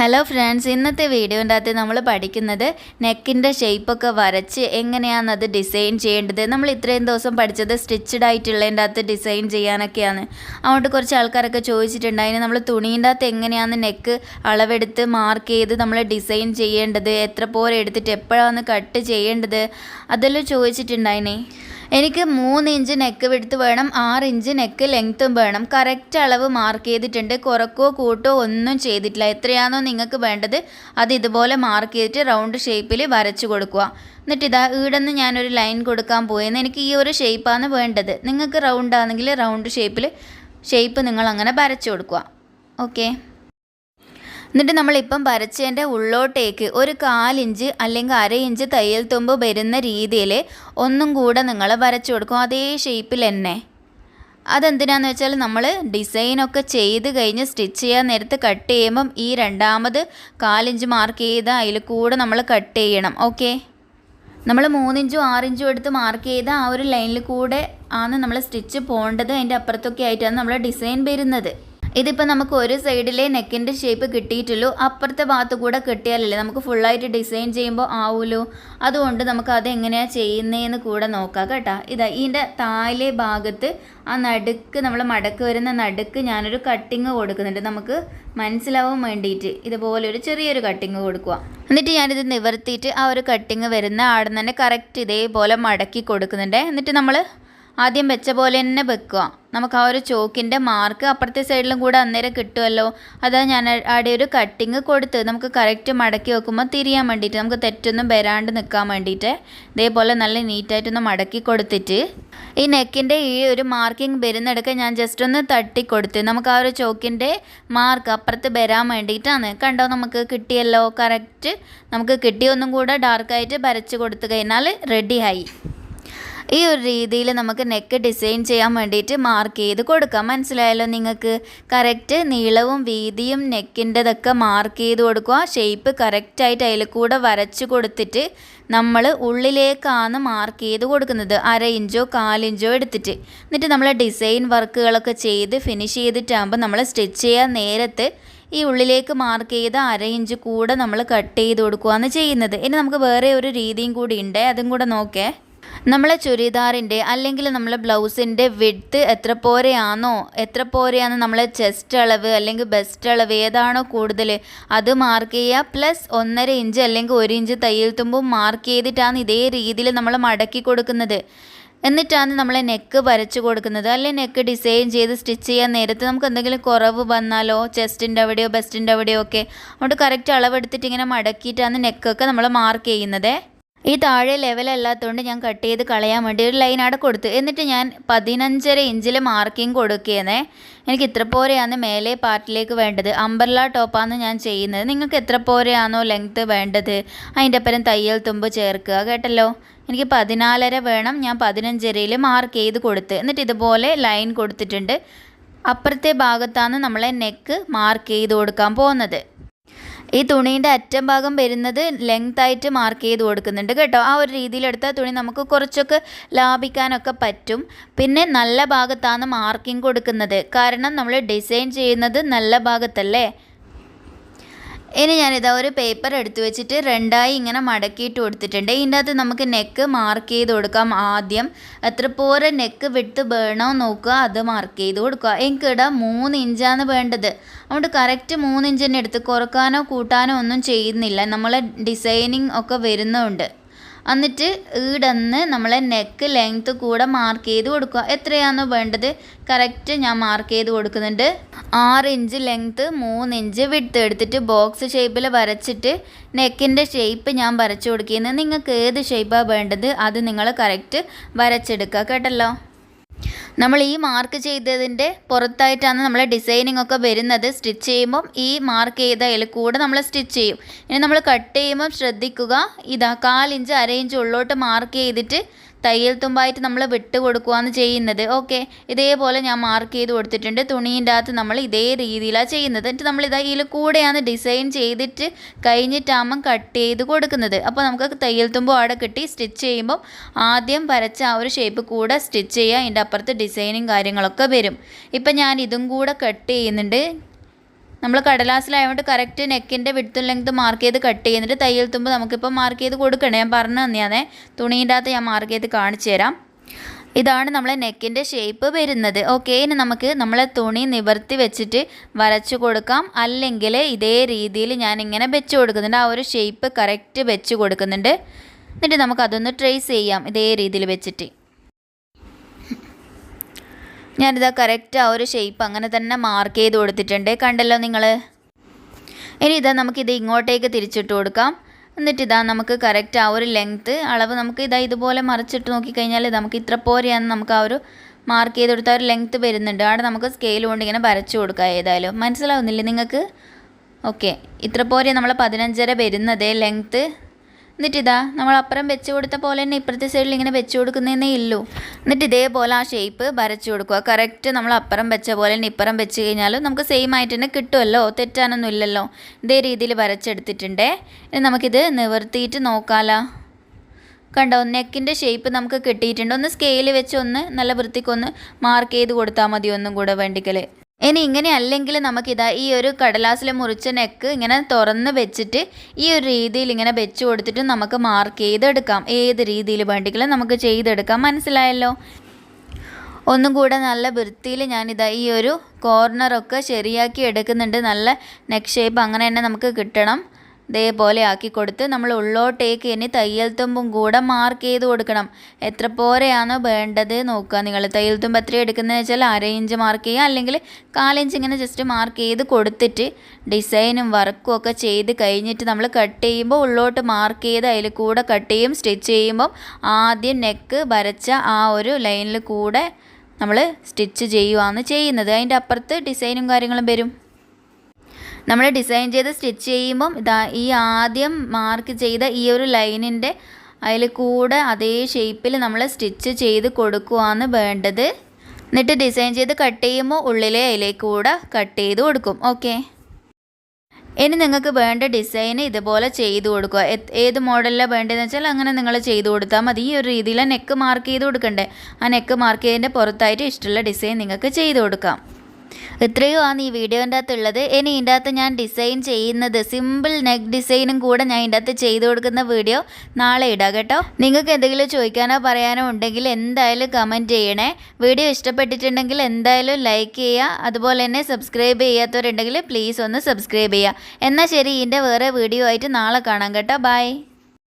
Hello friends ഇന്നത്തെ വീഡിയോന്റെ അകത്ത് നമ്മൾ പഠിക്കുന്നത് നെക്കിന്റെ ഷേപ്പൊക്കെ വരച്ച് എങ്ങനെയാണ് അത് ഡിസൈൻ ചെയ്യേണ്ടത്. നമ്മൾ ഇത്രയും ദിവസം പഠിച്ചത് സ്റ്റിച്ചഡ് ആയിട്ടുള്ളതിന്റെ അകത്ത് ഡിസൈൻ ചെയ്യാനൊക്കെയാണ്. അതുകൊണ്ട് കുറച്ച് ആൾക്കാരൊക്കെ ചോദിച്ചിട്ടുണ്ട് അതിന് നമ്മൾ തുണീന്റെ അകത്ത് എങ്ങനെയാണ് നെക്ക് അളവെടുത്ത് മാർക്ക് ചെയ്ത് നമ്മൾ ഡിസൈൻ ചെയ്യേണ്ടത്? എത്ര പോരെ എടുത്തിട്ട് എപ്പോഴാണ് കട്ട് ചെയ്യേണ്ടത്? അതെല്ലാം ചോദിച്ചിട്ടുണ്ടായിനെ. എനിക്ക് മൂന്ന് ഇഞ്ച് നെക്ക് വിടുത്ത് വേണം ആറ് ഇഞ്ച് നെക്ക് ലെങ്ത്തും വേണം. കറക്റ്റ് അളവ് മാർക്ക് ചെയ്തിട്ടുണ്ട്. കുറക്കോ കൂട്ടോ ഒന്നും ചെയ്തിട്ടില്ല. എത്രയാണോ നിങ്ങൾക്ക് വേണ്ടത് അത് ഇതുപോലെ മാർക്ക് ചെയ്തിട്ട് റൗണ്ട് ഷേപ്പിൽ വരച്ചു കൊടുക്കുക. എന്നിട്ട് ഇതാ ഈടെന്ന് ഞാനൊരു ലൈൻ കൊടുക്കാൻ പോയെന്ന് എനിക്ക് ഈ ഒരു ഷേപ്പാണ് വേണ്ടത്. നിങ്ങൾക്ക് റൗണ്ട് ആണെങ്കിൽ റൗണ്ട് ഷേപ്പിൽ ഷേപ്പ് നിങ്ങൾ അങ്ങനെ വരച്ചു കൊടുക്കുക. ഓക്കെ എന്നിട്ട് നമ്മളിപ്പം വരച്ചതിന്റെ ഉള്ളോട്ടേക്ക് ഒരു കാലിഞ്ച് അല്ലെങ്കിൽ അര ഇഞ്ച് തയ്യൽ തുമ്പ് വരുന്ന രീതിയിൽ ഒന്നും കൂടെ നിങ്ങൾ വരച്ചു കൊടുക്കും. അതേ ഷേപ്പിൽ തന്നെ. അതെന്തിനാന്ന് വെച്ചാൽ നമ്മൾ ഡിസൈനൊക്കെ ചെയ്ത് കഴിഞ്ഞ് സ്റ്റിച്ച് ചെയ്യാൻ നേരത്ത് കട്ട് ചെയ്യുമ്പം ഈ രണ്ടാമത് കാലിഞ്ച് മാർക്ക് ചെയ്ത് അതിൽ കൂടെ നമ്മൾ കട്ട് ചെയ്യണം. ഓക്കെ നമ്മൾ മൂന്നിഞ്ചും ആറിഞ്ചും എടുത്ത് മാർക്ക് ചെയ്ത ആ ഒരു ലൈനിൽ കൂടെ ആണ് നമ്മൾ സ്റ്റിച്ച് പോകേണ്ടത്. അതിന്റെ അപ്പുറത്തൊക്കെ ആയിട്ടാണ് നമ്മൾ ഡിസൈൻ വരുന്നത്. ഇതിപ്പോൾ നമുക്ക് ഒരു സൈഡിലെ നെക്കിന്റെ ഷേപ്പ് കിട്ടിയിട്ടുള്ളൂ. അപ്പുറത്തെ ഭാഗത്ത് കൂടെ കിട്ടിയാലല്ലേ നമുക്ക് ഫുള്ളായിട്ട് ഡിസൈൻ ചെയ്യുമ്പോൾ ആവുമല്ലോ അതുകൊണ്ട് നമുക്ക് അത് എങ്ങനെയാണ് ചെയ്യുന്നതെന്ന് കൂടെ നോക്കാം കേട്ടോ. ഇതാ ഇതിന്റെ താഴെ ഭാഗത്ത് ആ നടുക്ക് നമ്മൾ മടക്ക് വരുന്ന നടുക്ക് ഞാനൊരു കട്ടിങ് കൊടുക്കുന്നുണ്ട്. നമുക്ക് മനസ്സിലാവാൻ വേണ്ടിയിട്ട് ഇതുപോലെ ഒരു ചെറിയൊരു കട്ടിങ് കൊടുക്കുക എന്നിട്ട് ഞാനിത് നിവർത്തിയിട്ട് ആ ഒരു കട്ടിങ് വരുന്ന ആടെ തന്നെ കറക്റ്റ് ഇതേപോലെ മടക്കി കൊടുക്കുന്നുണ്ട്. എന്നിട്ട് നമ്മൾ ആദ്യം വെച്ച പോലെ തന്നെ വെക്കുക. നമുക്ക് ആ ഒരു ചോക്കിന്റെ മാർക്ക് അപ്പുറത്തെ സൈഡിലും കൂടെ അന്നേരം കിട്ടുമല്ലോ അതാ ഞാൻ അവിടെ ഒരു കട്ടിങ് കൊടുത്ത് നമുക്ക് കറക്റ്റ് മടക്കി വെക്കുമ്പോൾ തിരിയാൻ വേണ്ടിയിട്ട് നമുക്ക് തെറ്റൊന്നും വരാണ്ട് നിൽക്കാൻ വേണ്ടിയിട്ട് ഇതേപോലെ നല്ല നീറ്റായിട്ടൊന്ന് മടക്കി കൊടുത്തിട്ട് ഈ നെക്കിന്റെ ഈ ഒരു മാർക്കിംഗ് വരുന്നിടക്ക് ഞാൻ ജസ്റ്റ് ഒന്ന് തട്ടി കൊടുത്ത് നമുക്ക് ആ ഒരു ചോക്കിന്റെ മാർക്ക് അപ്പുറത്ത് വരാൻ വേണ്ടിയിട്ടാണ്. കണ്ടോ? നമുക്ക് കിട്ടിയല്ലോ. കറക്റ്റ് നമുക്ക് കിട്ടിയൊന്നും കൂടെ ഡാർക്കായിട്ട് വരച്ച് കൊടുത്തു കഴിഞ്ഞാൽ റെഡിയായി ഈ ഒരു രീതിയിൽ നമുക്ക് നെക്ക് ഡിസൈൻ ചെയ്യാൻ വേണ്ടിയിട്ട് മാർക്ക് ചെയ്ത് കൊടുക്കാം. മനസ്സിലായല്ലോ നിങ്ങൾക്ക്? കറക്റ്റ് നീളവും വീതിയും നെക്കിന്റെതൊക്കെ മാർക്ക് ചെയ്ത് കൊടുക്കുക. ഷേപ്പ് കറക്റ്റായിട്ട് അതിൽ കൂടെ വരച്ച് കൊടുത്തിട്ട് നമ്മൾ ഉള്ളിലേക്കാണ് മാർക്ക് ചെയ്ത് കൊടുക്കുന്നത്. അര ഇഞ്ചോ കാലിഞ്ചോ എടുത്തിട്ട്. എന്നിട്ട് നമ്മൾ ഡിസൈൻ വർക്കുകളൊക്കെ ചെയ്ത് ഫിനിഷ് ചെയ്തിട്ടാകുമ്പോൾ നമ്മൾ സ്റ്റിച്ച് ചെയ്യാൻ നേരത്ത് ഈ ഉള്ളിലേക്ക് മാർക്ക് ചെയ്ത അര ഇഞ്ച് കൂടെ നമ്മൾ കട്ട് ചെയ്ത് കൊടുക്കുകയാണ് ചെയ്യുന്നത്. ഇനി നമുക്ക് വേറെ ഒരു രീതിയും കൂടി ഉണ്ട്. അതും കൂടെ നോക്കേ. നമ്മളെ ചുരിദാറിന്റെ അല്ലെങ്കിൽ നമ്മളെ ബ്ലൗസിന്റെ വിഡ്ത്ത് എത്ര പോരെയാണോ എത്ര പോരെയാണ് നമ്മളെ ചെസ്റ്റ് അളവ് അല്ലെങ്കിൽ ബെസ്റ്റ് അളവ് ഏതാണോ കൂടുതൽ അത് മാർക്ക് ചെയ്യുക. പ്ലസ് ഒന്നര ഇഞ്ച് അല്ലെങ്കിൽ ഒരു ഇഞ്ച് തയ്യൽ തുമ്പും മാർക്ക് ചെയ്തിട്ടാണ് ഇതേ രീതിയിൽ നമ്മൾ മടക്കി കൊടുക്കുന്നത്. എന്നിട്ടാണ് നമ്മൾ നെക്ക് വരച്ച് കൊടുക്കുന്നത്. അല്ലെങ്കിൽ നെക്ക് ഡിസൈൻ ചെയ്ത് സ്റ്റിച്ച് ചെയ്യാൻ നേരത്ത് നമുക്ക് എന്തെങ്കിലും കുറവ് വന്നാലോ ചെസ്റ്റിന്റെ അവിടെയോ ബെസ്റ്റിന്റെ അവിടെയോ ഒക്കെ അതുകൊണ്ട് കറക്റ്റ് അളവെടുത്തിട്ട് ഇങ്ങനെ മടക്കിയിട്ടാണ് നെക്കൊക്കെ നമ്മൾ മാർക്ക് ചെയ്യുന്നത്. ഈ താഴെ ലെവലല്ലാത്തതുകൊണ്ട് ഞാൻ കട്ട് ചെയ്ത് കളയാൻ വേണ്ടി ഒരു ലൈൻ അവിടെ കൊടുത്തു. എന്നിട്ട് ഞാൻ പതിനഞ്ചര ഇഞ്ചിൽ മാർക്കിംഗ് കൊടുക്കുന്നേ. എനിക്ക് ഇത്ര പോരെയാണ് മേലെ പാർട്ടിലേക്ക് വേണ്ടത്. അമ്പർല ടോപ്പാണ് ഞാൻ ചെയ്യുന്നത്. നിങ്ങൾക്ക് എത്ര പോരെയാണോ ലെങ്ത്ത് വേണ്ടത്. അതിന്റെ ഒപ്പം തയ്യൽ തുമ്പ് ചേർക്കുക കേട്ടല്ലോ? എനിക്ക് പതിനാലര വേണം. ഞാൻ പതിനഞ്ചരയിൽ മാർക്ക് ചെയ്ത് കൊടുത്ത്. എന്നിട്ട് ഇതുപോലെ ലൈൻ കൊടുത്തിട്ടുണ്ട്. അപ്പുറത്തെ ഭാഗത്താണ് നമ്മളെ നെക്ക് മാർക്ക് ചെയ്ത് കൊടുക്കാൻ പോകുന്നത്. ഈ തുണീന്റെ അറ്റം ഭാഗം വരുന്നത് ലെങ്ത് ആയിട്ട് മാർക്ക് ചെയ്ത് കൊടുക്കുന്നുണ്ട് കേട്ടോ. ആ ഒരു രീതിയിലെടുത്താൽ തുണി നമുക്ക് കുറച്ചൊക്കെ ലാഭിക്കാനൊക്കെ പറ്റും. പിന്നെ നല്ല ഭാഗത്താണ് മാർക്കിംഗ് കൊടുക്കുന്നത്. കാരണം നമ്മൾ ഡിസൈൻ ചെയ്യുന്നത് നല്ല ഭാഗത്തല്ലേ? ഇനി ഞാനിതാ ഒരു പേപ്പർ എടുത്തു വെച്ചിട്ട് രണ്ടായി ഇങ്ങനെ മടക്കിയിട്ട് കൊടുത്തിട്ടുണ്ട്. ഇതിന്റെ അകത്ത് നമുക്ക് നെക്ക് മാർക്ക് ചെയ്ത് കൊടുക്കാം ആദ്യം. എത്ര പോരെ നെക്ക് വിട്ട് വേണോ നോക്കുക അത് മാർക്ക് ചെയ്ത് കൊടുക്കുക. എനിക്കിവിടെ മൂന്ന് ഇഞ്ചാണ് വേണ്ടത്. അതുകൊണ്ട് കറക്റ്റ് മൂന്ന് ഇഞ്ചിന്റെ അടുത്ത് കുറക്കാനോ കൂട്ടാനോ ഒന്നും ചെയ്യുന്നില്ല. നമ്മളെ ഡിസൈനിങ് ഒക്കെ വരുന്നുണ്ട്. എന്നിട്ട് ഈടന്ന് നമ്മളെ നെക്ക് ലെങ്ത് കൂടെ മാർക്ക് ചെയ്ത് കൊടുക്കുക. എത്രയാണോ വേണ്ടത്? കറക്റ്റ് ഞാൻ മാർക്ക് ചെയ്ത് കൊടുക്കുന്നുണ്ട്. ആറ് ഇഞ്ച് ലെങ്ത്ത് മൂന്ന് ഇഞ്ച് വിട്ട് എടുത്തിട്ട് ബോക്സ് ഷേപ്പിൽ വരച്ചിട്ട് നെക്കിന്റെ ഷേപ്പ് ഞാൻ വരച്ചു കൊടുക്കുന്നത് നിങ്ങൾക്ക് ഏത് ഷേപ്പാണ് വേണ്ടത്? അത് നിങ്ങൾ കറക്റ്റ് വരച്ചെടുക്കുക കേട്ടല്ലോ? നമ്മൾ ഈ മാർക്ക് ചെയ്തതിന്റെ പുറത്തായിട്ടാണ് നമ്മൾ ഡിസൈനിങ് ഒക്കെ വരുന്നത്. സ്റ്റിച്ച് ചെയ്യുമ്പം ഈ മാർക്ക് ചെയ്ത അതിൽ കൂടെ നമ്മൾ സ്റ്റിച്ച് ചെയ്യും. ഇനി നമ്മൾ കട്ട് ചെയ്യുമ്പം ശ്രദ്ധിക്കുക. ഇതാ കാലിഞ്ച് അര ഇഞ്ച് ഉള്ളോട്ട് മാർക്ക് ചെയ്തിട്ട് തയ്യൽ തുമ്പായിട്ട് നമ്മൾ വിട്ട് കൊടുക്കുകയാണ് ചെയ്യുന്നത്. ഓക്കെ. ഇതേപോലെ ഞാൻ മാർക്ക് ചെയ്ത് കൊടുത്തിട്ടുണ്ട്. തുണീന്റെ അകത്ത് നമ്മൾ ഇതേ രീതിയിലാണ് ചെയ്യുന്നത്. എന്നിട്ട് നമ്മൾ ഇതാ ഇതിൽ കൂടെയാണ് ഡിസൈൻ ചെയ്തിട്ട് കഴിഞ്ഞിട്ടാകുമ്പം കട്ട് ചെയ്ത് കൊടുക്കുന്നത്. അപ്പോൾ നമുക്ക് തയ്യൽ തുമ്പും അവിടെ കിട്ടി. സ്റ്റിച്ച് ചെയ്യുമ്പോൾ ആദ്യം വരച്ച ആ ഒരു ഷേപ്പ് കൂടെ സ്റ്റിച്ച് ചെയ്യുക. അതിന്റെ അപ്പുറത്ത് ഡിസൈനും കാര്യങ്ങളൊക്കെ വരും. ഇപ്പം ഞാൻ ഇതും കൂടെ കട്ട് ചെയ്യുന്നുണ്ട്. നമ്മൾ കടലാസിലായതുകൊണ്ട് കറക്റ്റ് നെക്കിന്റെ വിടുത്തും ലെങ്ത് മാർക്ക് ചെയ്ത് കട്ട് ചെയ്യുന്നിട്ട് തയ്യൽ തുമ്പ് നമുക്കിപ്പോൾ മാർക്ക് ചെയ്ത് കൊടുക്കണേ. ഞാൻ പറഞ്ഞു തന്നെയാണേ. തുണീന്റെ അകത്ത് ഞാൻ മാർക്ക് ചെയ്ത് കാണിച്ചു തരാം. ഇതാണ് നമ്മളെ നെക്കിന്റെ ഷേപ്പ് വരുന്നത്. ഓക്കെ ഇനി നമുക്ക് നമ്മളെ തുണി നിവർത്തി വെച്ചിട്ട് വരച്ചു കൊടുക്കാം. അല്ലെങ്കിൽ ഇതേ രീതിയിൽ ഞാൻ ഇങ്ങനെ വെച്ച് കൊടുക്കുന്നുണ്ട്. ആ ഒരു ഷേപ്പ് കറക്റ്റ് വെച്ച് കൊടുക്കുന്നുണ്ട്. എന്നിട്ട് നമുക്കതൊന്ന് ട്രേസ് ചെയ്യാം. ഇതേ രീതിയിൽ വെച്ചിട്ട്. ഞാനിതാ കറക്റ്റ് ആ ഒരു ഷേപ്പ് അങ്ങനെ തന്നെ മാർക്ക് ചെയ്ത് കൊടുത്തിട്ടുണ്ട്. കണ്ടല്ലോ നിങ്ങൾ ഇനി ഇതാ നമുക്കിത് ഇങ്ങോട്ടേക്ക് തിരിച്ചിട്ട് കൊടുക്കാം. എന്നിട്ട് ഇതാ നമുക്ക് കറക്റ്റ് ആ ഒരു ലെങ്ത്ത് അളവ് നമുക്ക് ഇതാ ഇതുപോലെ മറിച്ചിട്ട് നോക്കിക്കഴിഞ്ഞാൽ നമുക്ക് ഇത്ര പോരെയാണ് നമുക്ക് ആ ഒരു മാർക്ക് ചെയ്ത് കൊടുത്ത ഒരു ലെങ്ത്ത് വരുന്നുണ്ട്. അവിടെ നമുക്ക് സ്കെയിൽ കൊണ്ട് ഇങ്ങനെ വരച്ചു കൊടുക്കാം ഏതായാലും. മനസ്സിലാവുന്നില്ലേ നിങ്ങൾക്ക്? ഓക്കെ ഇത്ര പോരെ നമ്മൾ പതിനഞ്ചര വരുന്നതേ ലെങ്ത്ത് എന്നിട്ട് ഇതാ നമ്മൾ അപ്പുറം വെച്ച് കൊടുത്ത പോലെ തന്നെ ഇപ്പുറത്തെ സൈഡിൽ ഇങ്ങനെ വെച്ച് കൊടുക്കുന്നതേ ഉള്ളൂ എന്നിട്ട് ഇതേപോലെ ആ ഷേപ്പ് വരച്ചു കൊടുക്കുക. കറക്റ്റ് നമ്മൾ അപ്പുറം വെച്ച പോലെ തന്നെ ഇപ്പുറം വെച്ച് കഴിഞ്ഞാലും നമുക്ക് സെയിം ആയിട്ട് തന്നെ കിട്ടുമല്ലോ തെറ്റാനൊന്നും ഇല്ലല്ലോ. ഇതേ രീതിയിൽ വരച്ചെടുത്തിട്ടുണ്ടേ. ഇനി നമുക്കിത് നിവർത്തിയിട്ട് നോക്കാലോ. കണ്ടോ നെക്കിന്റെ ഷേപ്പ് നമുക്ക് കിട്ടിയിട്ടുണ്ട്. ഒന്ന് സ്കെയിൽ വെച്ച് ഒന്ന് നല്ല വൃത്തിക്കൊന്ന് മാർക്ക് ചെയ്ത് കൊടുത്താൽ മതി ഒന്നും കൂടെ വേണ്ടിക്കൽ ഇനി ഇങ്ങനെ അല്ലെങ്കിൽ നമുക്കിതാ ഈ ഒരു കടലാസിൽ മുറിച്ച നെക്ക് ഇങ്ങനെ തുറന്ന് വെച്ചിട്ട് ഈ ഒരു രീതിയിൽ ഇങ്ങനെ വെച്ച് കൊടുത്തിട്ട് നമുക്ക് മാർക്ക് ചെയ്തെടുക്കാം. ഏത് രീതിയിൽ വേണ്ടെങ്കിലും നമുക്ക് ചെയ്തെടുക്കാം. മനസ്സിലായല്ലോ? ഒന്നും കൂടെ നല്ല വൃത്തിയിൽ ഞാനിതാ ഈ ഒരു കോർണറൊക്കെ ശരിയാക്കി എടുക്കുന്നുണ്ട്. നല്ല നെക്ക് ഷേപ്പ് അങ്ങനെ തന്നെ നമുക്ക് കിട്ടണം. ഇതേപോലെ ആക്കി കൊടുത്ത് നമ്മൾ ഉള്ളോട്ടേക്ക് ഇനി തയ്യൽ തുമ്പും കൂടെ മാർക്ക് ചെയ്ത് കൊടുക്കണം. എത്ര പോരെയാണോ വേണ്ടത് നോക്കുക. നിങ്ങൾ തയ്യൽ തുമ്പ് എത്ര എടുക്കുന്നത് വെച്ചാൽ അര ഇഞ്ച് മാർക്ക് ചെയ്യുക. അല്ലെങ്കിൽ കാലിഞ്ച് ഇങ്ങനെ ജസ്റ്റ് മാർക്ക് ചെയ്ത് കൊടുത്തിട്ട് ഡിസൈനും വർക്കും ഒക്കെ ചെയ്ത് കഴിഞ്ഞിട്ട് നമ്മൾ കട്ട് ചെയ്യുമ്പോൾ ഉള്ളോട്ട് മാർക്ക് ചെയ്ത് അതിൽ കൂടെ കട്ട് ചെയ്യും സ്റ്റിച്ച് ചെയ്യുമ്പം ആദ്യം നെക്ക് വരച്ച ആ ഒരു ലൈനിൽ കൂടെ നമ്മൾ സ്റ്റിച്ച് ചെയ്യുകയാണ് ചെയ്യുന്നത്. അതിന്റെ അപ്പുറത്ത് ഡിസൈനും കാര്യങ്ങളും വരും. നമ്മൾ ഡിസൈൻ ചെയ്ത് സ്റ്റിച്ച് ചെയ്യുമ്പം ഇതാ ഈ ആദ്യം മാർക്ക് ചെയ്ത ഈ ഒരു ലൈനിന്റെ അതിൽ കൂടെ അതേ ഷേപ്പിൽ നമ്മൾ സ്റ്റിച്ച് ചെയ്ത് കൊടുക്കുകയാണ് വേണ്ടത്. എന്നിട്ട് ഡിസൈൻ ചെയ്ത് കട്ട് ചെയ്യുമ്പോൾ ഉള്ളിലെ അതിലേക്ക് കൂടെ കട്ട് ചെയ്ത് കൊടുക്കും. ഓക്കെ ഇനി നിങ്ങൾക്ക് വേണ്ട ഡിസൈൻ ഇതുപോലെ ചെയ്ത് കൊടുക്കുക. ഏത് മോഡലിലാണ് വേണ്ടതെന്ന് വെച്ചാൽ അങ്ങനെ നിങ്ങൾ ചെയ്ത് കൊടുത്താൽ മതി. ഈ ഒരു രീതിയിൽ നെക്ക് മാർക്ക് ചെയ്ത് കൊടുക്കണ്ടേ. ആ നെക്ക് മാർക്ക് ചെയ്തതിന്റെ പുറത്തായിട്ട് ഇഷ്ടമുള്ള ഡിസൈൻ നിങ്ങൾക്ക് ചെയ്ത് കൊടുക്കാം. ഇത്രയുമാണ് ഈ വീഡിയോന്റെ അകത്തുള്ളത് ഇനി ഇതിന്റെ അകത്ത് ഞാൻ ഡിസൈൻ ചെയ്യുന്നത് സിമ്പിൾ നെക്ക് ഡിസൈനും കൂടെ ഞാൻ ഇതിന്റെ അകത്ത് ചെയ്ത് കൊടുക്കുന്ന വീഡിയോ നാളെ ഇടാം കേട്ടോ. നിങ്ങൾക്ക് എന്തെങ്കിലും ചോദിക്കാനോ പറയാനോ ഉണ്ടെങ്കിൽ എന്തായാലും കമന്റ് ചെയ്യണേ. വീഡിയോ ഇഷ്ടപ്പെട്ടിട്ടുണ്ടെങ്കിൽ എന്തായാലും ലൈക്ക് ചെയ്യുക. അതുപോലെ തന്നെ സബ്സ്ക്രൈബ് ചെയ്യാത്തവരുണ്ടെങ്കിൽ പ്ലീസ് ഒന്ന് സബ്സ്ക്രൈബ് ചെയ്യുക. എന്നാൽ ശരി ഇതിന്റെ വേറെ വീഡിയോ ആയിട്ട് നാളെ കാണാം കേട്ടോ. ബൈ